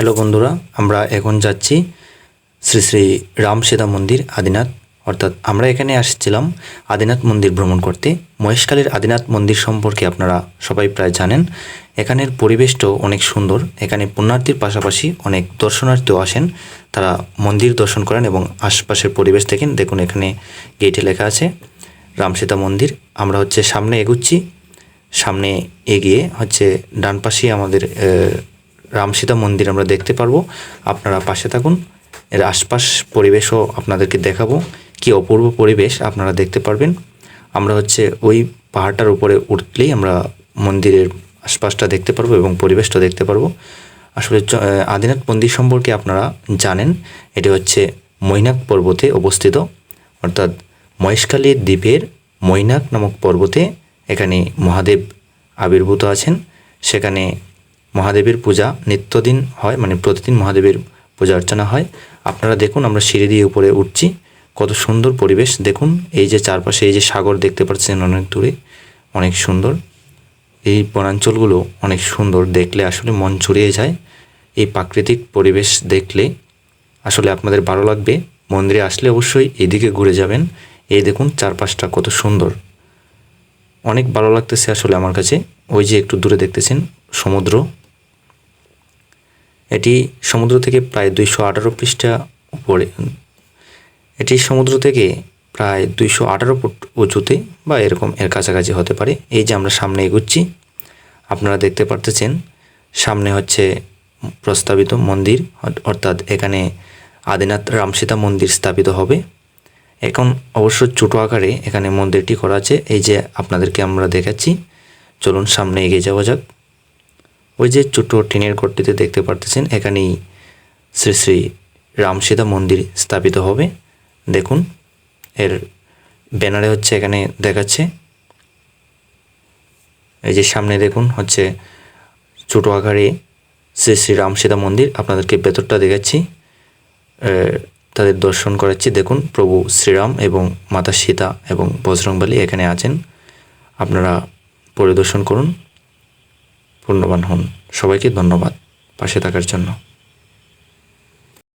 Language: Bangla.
হ্যালো বন্ধুরা, আমরা এখন যাচ্ছি শ্রী শ্রী রাম সীতা মন্দির, আদিনাথ। অর্থাৎ আমরা এখানে আসছিলাম আদিনাথ মন্দির ভ্রমণ করতে। মহেশখালীর আদিনাথ মন্দির সম্পর্কে আপনারা সবাই প্রায় জানেন। এখানের পরিবেশটাও অনেক সুন্দর। এখানে পুণ্যার্থীর পাশাপাশি অনেক দর্শনার্থীও আসেন। তারা মন্দির দর্শন করেন এবং আশপাশের পরিবেশ দেখেন। দেখুন এখানে গেটে লেখা আছে রাম সীতা মন্দির। আমরা হচ্ছে সামনে এগুচ্ছি। সামনে এগিয়ে হচ্ছে ডান পাশে আমাদের আহ, রাম সীতা মন্দির আমরা দেখতে পারব। আপনারা পাশে থাকুন। এর আশপাশ পরিবেশও আপনাদেরকে দেখাবো। কি অপূর্ব পরিবেশ আপনারা দেখতে পারবেন। আমরা হচ্ছে ওই পাহাড়টার উপরে উঠলেই আমরা মন্দিরের আশপাশটা দেখতে পারব এবং পরিবেশটা দেখতে পারব। আসলে আদিনাথ মন্দির সম্পর্কে আপনারা জানেন। এটি হচ্ছে মৈনাক পর্বতে অবস্থিত। অর্থাৎ মহেশখালী দ্বীপের মৈনাক নামক পর্বতে এখানে মহাদেব আবির্ভূত আছেন। সেখানে মহাদেবের পূজা নিত্যদিন হয় মানে প্রতিদিন মহাদেবের পূজা অর্চনা হয়। আপনারা দেখুন, আমরা সিঁড়ি দিয়ে উপরে উঠছি। কত সুন্দর পরিবেশ। দেখুন, এই যে চারপাশে এই যে সাগর দেখতে পাচ্ছেন অনেক দূরে, অনেক সুন্দর। এই বনাঞ্চলগুলো অনেক সুন্দর দেখলে আসলে মন ছড়িয়ে যায়। এই প্রাকৃতিক পরিবেশ দেখলে আসলে আপনাদের ভালো লাগবে। মন্দিরে আসলে অবশ্যই এদিকে ঘুরে যাবেন। এই দেখুন, চারপাশটা কত সুন্দর। অনেক ভালো লাগতেছে আসলে আমার কাছে। ওই যে একটু দূরে দেখতেছেন, সমুদ্র। এটি সমুদ্র থেকে প্রায় দুইশো আঠারো পৃষ্ঠা উপরে এটি সমুদ্র থেকে প্রায় দুইশো আঠারো ফুট উঁচুতে বা এরকম এর কাছাকাছি হতে পারে। এই যে আমরা সামনে এগুচ্ছি, আপনারা দেখতে পারতেছেন, সামনে হচ্ছে প্রস্তাবিত মন্দির অর্থাৎ এখানে আদিনাথ রামসীতা মন্দির স্থাপিত হবে। এখন অবশ্য ছোটো আকারে এখানে মন্দিরটি করা আছে। এই যে আপনাদেরকে আমরা দেখাচ্ছি, চলুন সামনে এগিয়ে যাওয়া যাক। ওই যে ছোট টিনের ঘরটিতে দেখতে পারতেছেন, এখানেই শ্রী শ্রী রামসীতা মন্দির স্থাপিত হবে। দেখুন, এর ব্যানারে হচ্ছে এখানে দেখাচ্ছে, এই যে সামনে দেখুন হচ্ছে ছোট আকারে শ্রী শ্রী রামসীতা মন্দির, আপনাদেরকে ভেতরটা দেখাচ্ছি তাদের দর্শন করাচ্ছি। দেখুন, প্রভু শ্রীরাম এবং মাতা সীতা এবং বজরংবলী এখানে আছেন, আপনারা পরিদর্শন করুন। পূর্ণবান হন। সবাইকে ধন্যবাদ পাশে থাকার জন্য।